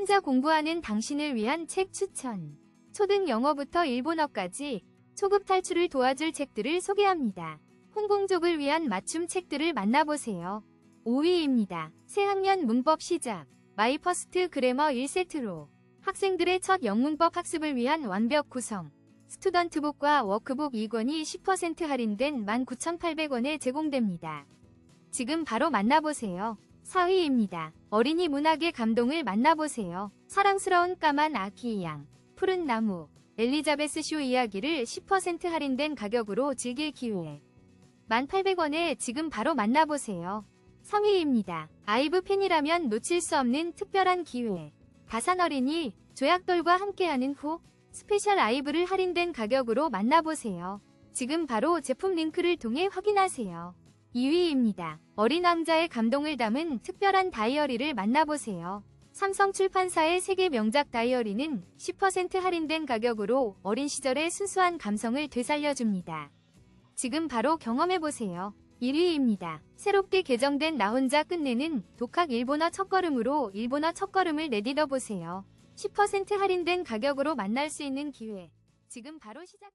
혼자 공부하는 당신을 위한 책 추천. 초등 영어부터 일본어까지 초급 탈출을 도와줄 책들을 소개합니다. 홍봉족을 위한 맞춤 책들을 만나보세요. 5위입니다. 새학년 문법 시작. 마이 퍼스트 그래머 1세트로 학생들의 첫 영문법 학습을 위한 완벽 구성. 스튜던트북과 워크북 2권이 10% 할인된 19,800원에 제공됩니다. 지금 바로 만나보세요. 4위입니다. 어린이 문학의 감동을 만나보세요. 사랑스러운 까만 아기 양, 푸른 나무, 엘리자베스 쇼 이야기를 10% 할인된 가격으로 즐길 기회. 1,800원에 지금 바로 만나보세요. 3위입니다. 아이브 팬이라면 놓칠 수 없는 특별한 기회. 다산 어린이 조약돌과 함께하는 후 스페셜 아이브를 할인된 가격으로 만나보세요. 지금 바로 제품 링크를 통해 확인하세요. 2위입니다. 어린 왕자의 감동을 담은 특별한 다이어리를 만나보세요. 삼성 출판사의 세계 명작 다이어리는 10% 할인된 가격으로 어린 시절의 순수한 감성을 되살려줍니다. 지금 바로 경험해보세요. 1위입니다. 새롭게 개정된 나 혼자 끝내는 독학 일본어 첫걸음으로 일본어 첫걸음을 내딛어 보세요. 10% 할인된 가격으로 만날 수 있는 기회. 지금 바로 시작.